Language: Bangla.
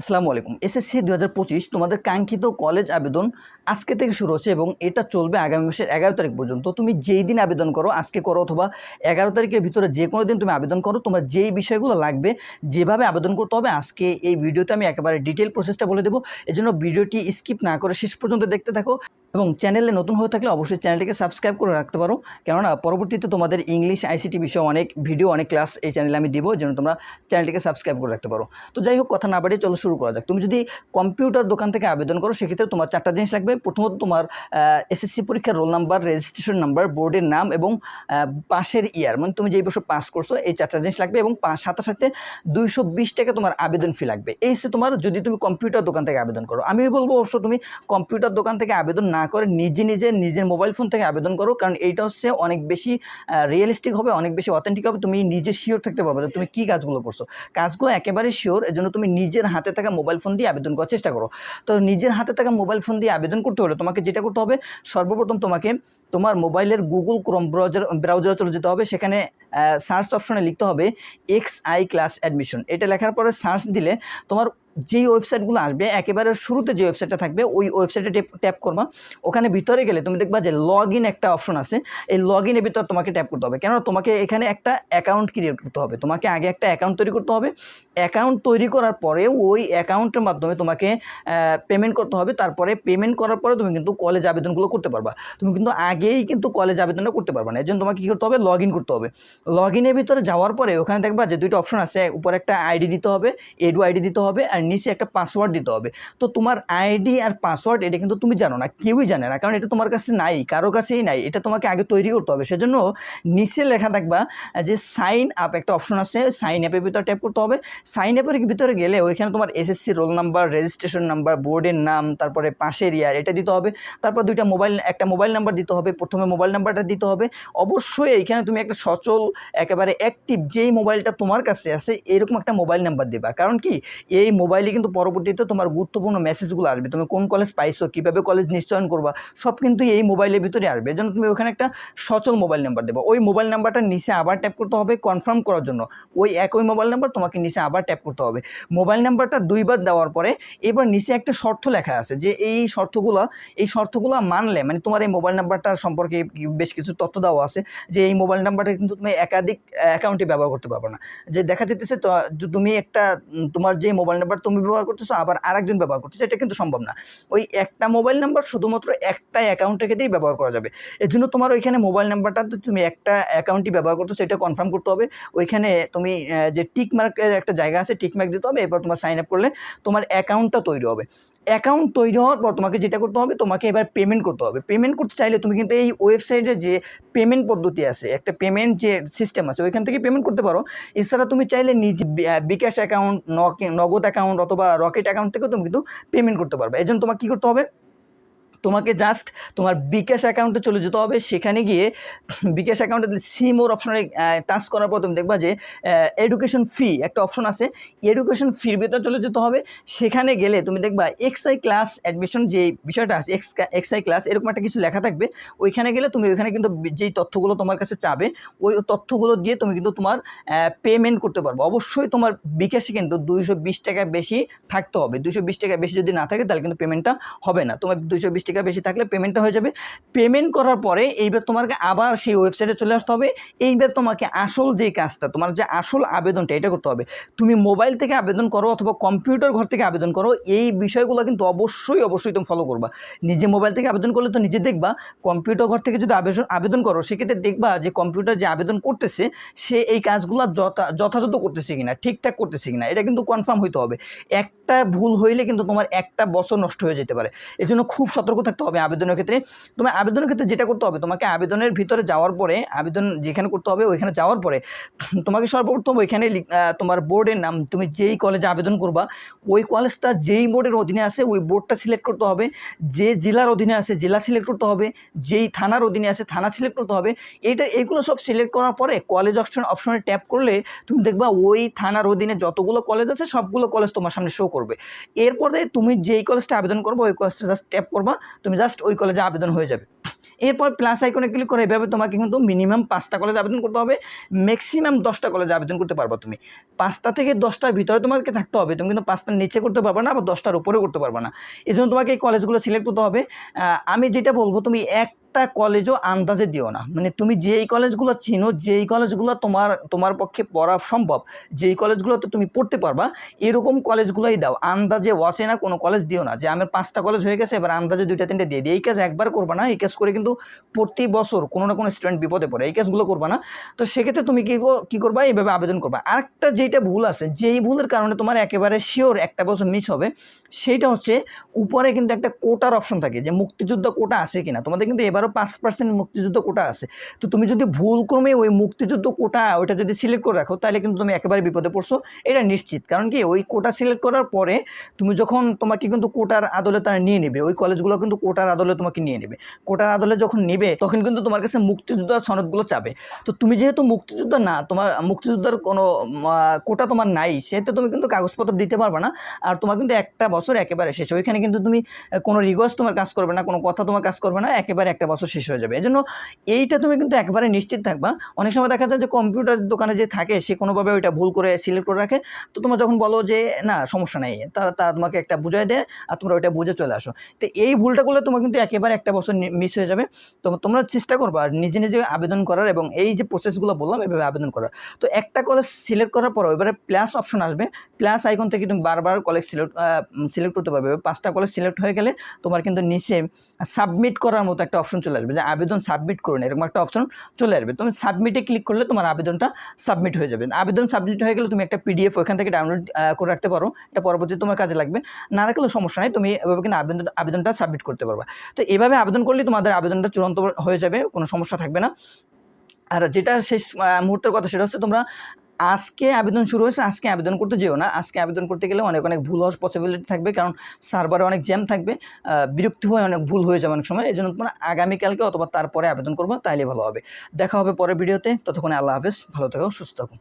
আসসালামু আলাইকুম। এসএসসি দু হাজার পঁচিশ, তোমাদের কাঙ্ক্ষিত কলেজ আবেদন আজকে থেকে শুরু হচ্ছে এবং এটা চলবে আগামী মাসের এগারো তারিখ পর্যন্ত। তুমি যেই দিন আবেদন করো, আজকে করো অথবা এগারো তারিখের ভিতরে যে কোনো দিন তুমি আবেদন করো, তোমার যেই বিষয়গুলো লাগবে যেভাবে আবেদন করতে হবে, আজকে এই ভিডিওতে আমি একেবারে ডিটেল প্রসেসটা বলে দেবো। এজন্য ভিডিওটি স্কিপ না করে শেষ পর্যন্ত দেখতে থাকো। এবং চ্যানেলে নতুন হয়ে থাকলে অবশ্যই চ্যানেলটিকে সাবস্ক্রাইব করে রাখতে পারো। কেননা পরবর্তীতে তোমাদের ইংলিশ আইসিটি বিষয়ে অনেক ভিডিও, অনেক ক্লাস এই চ্যানেলে আমি দিব, যেন তোমরা চ্যানেলটিকে সাবস্ক্রাইব করে রাখতে পারো। তো যাই হোক, কথা না বাড়িয়ে চলো শুরু করা যাক। তুমি যদি কম্পিউটার দোকান থেকে আবেদন করো, সেক্ষেত্রে তোমার চারটা জিনিস লাগবে। প্রথমত তোমার এসএসসি পরীক্ষার রোল নাম্বার রেজিস্ট্রেশন নাম্বার বোর্ডের নাম এবং পাশের ইয়ার মানে তুমি যেই বছর পাস করছ, এই চারটা জিনিস লাগবে এবং সাথে সাথে দুইশো বিশ টাকা তোমার আবেদন ফি লাগবে। এই তোমার যদি তুমি কম্পিউটার দোকান থেকে আবেদন করো। আমি বলব অবশ্য তুমি কম্পিউটার দোকান থেকে আবেদন না করে নিজে নিজে নিজের মোবাইল ফোন থেকে আবেদন করো, কারণ এইটা হচ্ছে অনেক বেশি রিয়েলিস্টিক হবে, অনেক বেশি অথেন্টিক হবে, তুমি নিজে শিওর থাকতে পারবে তুমি কী কাজগুলো করছ। কাজগুলো একেবারে শিওর এর জন্য তুমি নিজের হাতে থাকা মোবাইল ফোন দিয়ে আবেদন করার চেষ্টা করো। তো নিজের হাতে থাকা মোবাইল ফোন দিয়ে আবেদন করতে হলে তোমাকে যেটা করতে হবে, সর্বপ্রথম তোমাকে তোমার মোবাইলের গুগল ক্রোম ব্রাউজার ব্রাউজারে চলে যেতে হবে, সেখানে সার্চ অপশনে লিখতে হবে এক্স আই ক্লাস অ্যাডমিশন এটা লেখার পরে সার্চ দিলে তোমার যেই ওয়েবসাইটগুলো আসবে, একেবারে শুরুতে যে ওয়েবসাইটটা থাকবে, ওই ওয়েবসাইটে ট্যাপ করবা। ওখানে ভিতরে গেলে তুমি দেখবা যে লগ ইন একটা অপশন আছে। এই লগ ইনের ভিতর তোমাকে ট্যাপ করতে হবে। কেননা তোমাকে এখানে একটা অ্যাকাউন্ট ক্রিয়েট করতে হবে। তোমাকে আগে একটা অ্যাকাউন্ট তৈরি করতে হবে। অ্যাকাউন্ট তৈরি করার পরে ওই অ্যাকাউন্টের মাধ্যমে তোমাকে পেমেন্ট করতে হবে। তারপরে পেমেন্ট করার পরে তুমি কিন্তু কলেজ আবেদনগুলো করতে পারবা। তুমি কিন্তু আগেই কিন্তু কলেজ আবেদনটা করতে পারবা না। এর জন্য তোমাকে কী করতে হবে? লগ ইন করতে হবে। লগ ইনের ভিতরে যাওয়ার পরে ওখানে দেখবা যে দুইটা অপশন আছে। উপরে একটা আইডি দিতে হবে এডু আইডি দিতে হবে, আর নিচে একটা পাসওয়ার্ড দিতে হবে। তো তোমার আইডি আর পাসওয়ার্ড এটা কিন্তু তুমি জানো না, কেউই জানে না, কারণ এটা তোমার কাছে নাই, কারও কাছেই নাই, এটা তোমাকে আগে তৈরি করতে হবে। সেজন্য নিচে লেখা থাকবা যে সাইন আপ একটা অপশন আছে সাইন অ্যাপের ভিতরে ট্যাপ করতে হবে। সাইন অ্যাপের ভিতরে গেলে ওইখানে তোমার SSC roll number registration number বোর্ডের নাম, তারপরে পাশের ইয়ার এটা দিতে হবে। তারপর দুইটা মোবাইল একটা মোবাইল নাম্বার দিতে হবে, প্রথমে মোবাইল নাম্বারটা দিতে হবে। অবশ্যই এইখানে তুমি একটা সচল, একেবারে অ্যাক্টিভ যেই মোবাইলটা তোমার কাছে আছে, এরকম একটা মোবাইল নাম্বার দিবা। কারণ কি? এই মোবাইলে কিন্তু পরবর্তীতে তোমার গুরুত্বপূর্ণ মেসেজগুলো আসবে। তুমি কোন কলেজ পাইছো, কীভাবে কলেজ নিশ্চয়ন করবা, সব কিন্তু এই মোবাইলের ভিতরে আসবে। এজন্য তুমি ওখানে একটা সচল মোবাইল নাম্বার দেবো। ওই মোবাইল নাম্বারটা নিচে আবার ট্যাপ করতে হবে কনফার্ম করার জন্য। ওই একই মোবাইল নাম্বার তোমাকে নিচে আবার ট্যাপ করতে হবে। মোবাইল নাম্বারটা দুইবার দেওয়ার পরে এবার নিচে একটা শর্ত লেখা আছে যে এই শর্তগুলো এই শর্তগুলো মানলে মানে তোমার এই মোবাইল নাম্বারটার সম্পর্কে বেশ কিছু তথ্য দেওয়া আছে যে এই মোবাইল নাম্বারটা কিন্তু তুমি একাধিক অ্যাকাউন্টে ব্যবহার করতে পারবে না। যে দেখা যেতেছে তুমি একটা তোমার যে মোবাইল নাম্বার তুমি ব্যবহার করতেছো, আবার আরেকজন ব্যবহার করতেছে, এটা কিন্তু সম্ভব না। ওই একটা মোবাইল নাম্বার শুধুমাত্র একটা অ্যাকাউন্ট থেকেই ব্যবহার করা যাবে। এর জন্য তোমার ওইখানে মোবাইল নাম্বারটা তো তুমি একটা অ্যাকাউন্টই ব্যবহার করতেছো, এটা কনফার্ম করতে হবে। ওইখানে তুমি যে টিক মার্কের একটা জায়গা আছে টিক মার্ক দিতে হবে, এরপর তোমার সাইন আপ করলে তোমার অ্যাকাউন্টটা তৈরি হবে। অ্যাকাউন্ট তৈরি হওয়ার পর তোমাকে যেটা করতে হবে, তোমাকে এবার পেমেন্ট করতে হবে। পেমেন্ট করতে চাইলে তুমি কিন্তু এই ওয়েবসাইটে যে পেমেন্ট পদ্ধতি আছে, একটা পেমেন্ট যে সিস্টেম আছে, ওইখান থেকে পেমেন্ট করতে পারো। এছাড়া তুমি চাইলে নিজে বিকাশ অ্যাকাউন্ট নগদ অ্যাকাউন্ট অথবা রকেট অ্যাকাউন্ট থেকেও তুমি কিন্তু পেমেন্ট করতে পারবে। এই জন্য তোমাকে কী করতে হবে? তোমাকে জাস্ট তোমার বিকাশ অ্যাকাউন্টে চলে যেতে হবে। সেখানে গিয়ে বিকাশ অ্যাকাউন্টে সি মোর অপশনে টাচ করার পর তুমি দেখবা যে এডুকেশন ফি একটা অপশন আছে। এডুকেশন ফির ভিতরে চলে যেতে হবে। সেখানে গেলে তুমি দেখবা এক্সআই ক্লাস অ্যাডমিশন যে বিষয়টা আছে এক্স এক্সআই ক্লাস এরকম একটা কিছু লেখা থাকবে। ওইখানে গেলে তুমি ওইখানে কিন্তু যেই তথ্যগুলো তোমার কাছে চাবে, ওই তথ্যগুলো দিয়ে তুমি কিন্তু তোমার পেমেন্ট করতে পারবে। অবশ্যই তোমার বিকাশে কিন্তু দুইশো বিশ টাকা বেশি থাকতে হবে। দুইশো বিশ টাকা বেশি যদি না থাকে, তাহলে কিন্তু পেমেন্টটা হবে না। তোমার দুইশো বিশ টাকা বেশি থাকলে পেমেন্টটা হয়ে যাবে। পেমেন্ট করার পরে এইবার তোমাকে আবার সেই ওয়েবসাইটে চলে আসতে হবে। এইবার তোমাকে আসল যে কাজটা, তোমার যে আসল আবেদনটা, এটা করতে হবে। তুমি মোবাইল থেকে আবেদন করো অথবা কম্পিউটার ঘর থেকে আবেদন করো, এই বিষয়গুলো কিন্তু অবশ্যই অবশ্যই তুমি ফলো করবা। নিজে মোবাইল থেকে আবেদন করলে তো নিজে দেখবা কম্পিউটার ঘর থেকে যদি আবেদন আবেদন করো, সেক্ষেত্রে দেখবা যে কম্পিউটার যে আবেদন করতেছে, সে এই কাজগুলো যথা, যথাযথ করতেছে কিনা, ঠিকঠাক করতেছে কিনা, এটা কিন্তু কনফার্ম হইতে হবে। একটা ভুল হইলে কিন্তু তোমার একটা বছর নষ্ট হয়ে যেতে পারে। এই খুব সতর্ক থাকতে হবে আবেদনের ক্ষেত্রে। তোমার আবেদনের ক্ষেত্রে যেটা করতে হবে, তোমাকে আবেদনের ভিতরে যাওয়ার পরে, আবেদন যেখানে করতে হবে ওইখানে যাওয়ার পরে, তোমাকে সর্বপ্রথম ওইখানে তোমার বোর্ডের নাম, তুমি যেই কলেজে আবেদন করবা, ওই কলেজটা যেই বোর্ডের অধীনে আছে, ওই বোর্ডটা সিলেক্ট করতে হবে। যে জেলার অধীনে আছে, জেলা সিলেক্ট করতে হবে, যেই থানার অধীনে আছে, থানা সিলেক্ট করতে হবে। এটা, এগুলো সব সিলেক্ট করার পরে কলেজ অপশন অপশনে ট্যাপ করলে তুমি দেখবা ওই থানার অধীনে যতগুলো কলেজ আছে, সবগুলো কলেজ তোমার সামনে শো করবে। এরপরে তুমি যেই কলেজটা আবেদন করবে, ওই কলেজটা জাস্ট ট্যাপ করবা। তুমি জাস্ট ওই কলেজে আবেদন হয়ে যাবে। এরপর প্লাস আইকনে ক্লিক করে এভাবে তোমাকে কিন্তু মিনিমাম পাঁচটা কলেজ আবেদন করতে হবে। ম্যাক্সিমাম দশটা কলেজে আবেদন করতে পারব তুমি। পাঁচটা থেকে দশটার ভিতরে তোমাকে থাকতে হবে। তুমি কিন্তু পাঁচটার নিচে করতে পারবে না বা দশটার উপরেও করতে পারবে না। এই জন্য তোমাকে এই কলেজগুলো সিলেক্ট করতে হবে। আমি যেটা বলব, তুমি একটা কলেজও আন্দাজে দিও না। মানে তুমি যেই কলেজগুলো চিনো, যেই কলেজগুলো তোমার তোমার পক্ষে পড়া সম্ভব, যেই কলেজগুলোতে তুমি পড়তে পারবা, এরকম কলেজগুলোই দাও। আন্দাজে ওয়াসে না, কোনো কলেজ দিও না। যে আমার পাঁচটা কলেজ হয়ে গেছে, এবার আন্দাজে দুইটা, তিনটে দিয়ে দিই এই কাজ একবার করবা না, এই কাজ করে কিন্তু প্রতি বছর কোনো না কোনো স্টুডেন্ট বিপদে পড়ে। এই কাজগুলো করবা না। তো সেক্ষেত্রে তুমি কী কী করবা? এইভাবে আবেদন করবা। আরেকটা যেটা ভুল আছে, যেই ভুলের কারণে তোমার একেবারে শিওর একটা বছর মিস হবে, সেইটা হচ্ছে উপরে কিন্তু একটা কোটার অপশন থাকে, যে মুক্তিযুদ্ধ কোটা আছে কিনা। তোমাদের কিন্তু এবারও পাঁচ পার্সেন্ট মুক্তিযুদ্ধ কোটা আছে। তো তুমি যদি ভুল ক্রমে ওই মুক্তিযুদ্ধ কোটা ওইটা যদি সিলেক্ট করে রাখো, তাহলে কিন্তু তুমি একেবারে বিপদে পড়ছো। এটা নিশ্চিত। কারণ কি ওই কোটা সিলেক্ট করার পরে তুমি যখন তোমাকে কিন্তু কোটার আদলে তারা নিয়ে নেবে, ওই কলেজগুলো কিন্তু কোটার আদলে তোমাকে নিয়ে নেবে। কোটার আদলে যখন নেবে, তখন কিন্তু তোমার কাছে মুক্তিযোদ্ধার সনদগুলো চাবে। তো তুমি যেহেতু মুক্তিযুদ্ধ না, তোমার মুক্তিযোদ্ধার কোনো কোটা তোমার নাই, সেহেতু তুমি কিন্তু কাগজপত্র দিতে পারবে না। আর তোমার কিন্তু একটা বছর একেবারে শেষ। ওইখানে কিন্তু তুমি কোনো রিকোয়েস্ট তোমার কাজ করবে না, কোনো কথা তোমার কাজ করবে না, একেবারে একটা বছর শেষ হয়ে যাবে। এই জন্য এইটা তুমি কিন্তু একবারে নিশ্চিত থাকবা। অনেক সময় দেখা যায় যে কম্পিউটার দোকানে যে থাকে, সে কোনোভাবে ওইটা ভুল করে সিলেক্ট করে রাখে। তো তোমরা যখন বলো যে, না, সমস্যা নেই। তারা তারা তোমাকে একটা বুঝাই দেয় আর তোমরা ওইটা বুঝে চলে আসো। তো এই ভুলটা করলে তোমার কিন্তু একেবারে একটা বছর মিস হয়ে যাবে। তো তোমরা চেষ্টা করবা আর নিজে নিজে আবেদন করার এবং এই যে প্রসেসগুলো বললাম, এভাবে আবেদন করার। তো একটা কলেজ সিলেক্ট করার পর এবারে প্লাস অপশন আসবে। প্লাস আইকন থেকে তুমি বারবার কলেজ সিলেক্ট সিলেক্ট করতে পারবে। পাঁচটা কলেজ সিলেক্ট হয়ে গেলে তোমার কিন্তু নিচে সাবমিট করার মতো একটা অপশন চলে আসবে, যে আবেদন সাবমিট করুন, এরকম একটা অপশন চলে আসবে। তুমি সাবমিটে ক্লিক করলে তোমার আবেদনটা সাবমিট হয়ে যাবে। আবেদন সাবমিট হয়ে গেলে তুমি একটা পিডিএফ ওখান থেকে ডাউনলোড করে রাখতে পারো। এটা পরবর্তীতে তোমার কাজে লাগবে। না রাখলেও সমস্যা নেই, তুমি এভাবে কিন্তু আবেদন, আবেদনটা সাবমিট করতে পারবা। তো এভাবে আবেদন করলে তোমাদের আবেদনটা চূড়ান্ত হয়ে যাবে, কোনো সমস্যা থাকবে না। আর যেটা শেষ মুহূর্তের কথা সেটা হচ্ছে তোমরা আজকে আবেদন শুরু হয়েছে, আজকে আবেদন করতে যেও না। আজকে আবেদন করতে গেলে অনেক অনেক ভুল হওয়ার পসিবিলিটি থাকবে, কারণ সার্ভারে অনেক জ্যাম থাকবে বিরক্ত হয়ে অনেক ভুল হয়ে যাবে অনেক সময়। এই জন্য তোমরা আগামীকালকে অথবা তারপরে আবেদন করব, তাইলে ভালো হবে। দেখা হবে পরের ভিডিওতে ততক্ষণে আল্লাহ হাফেজ। ভালো থাকো, সুস্থ থাকো।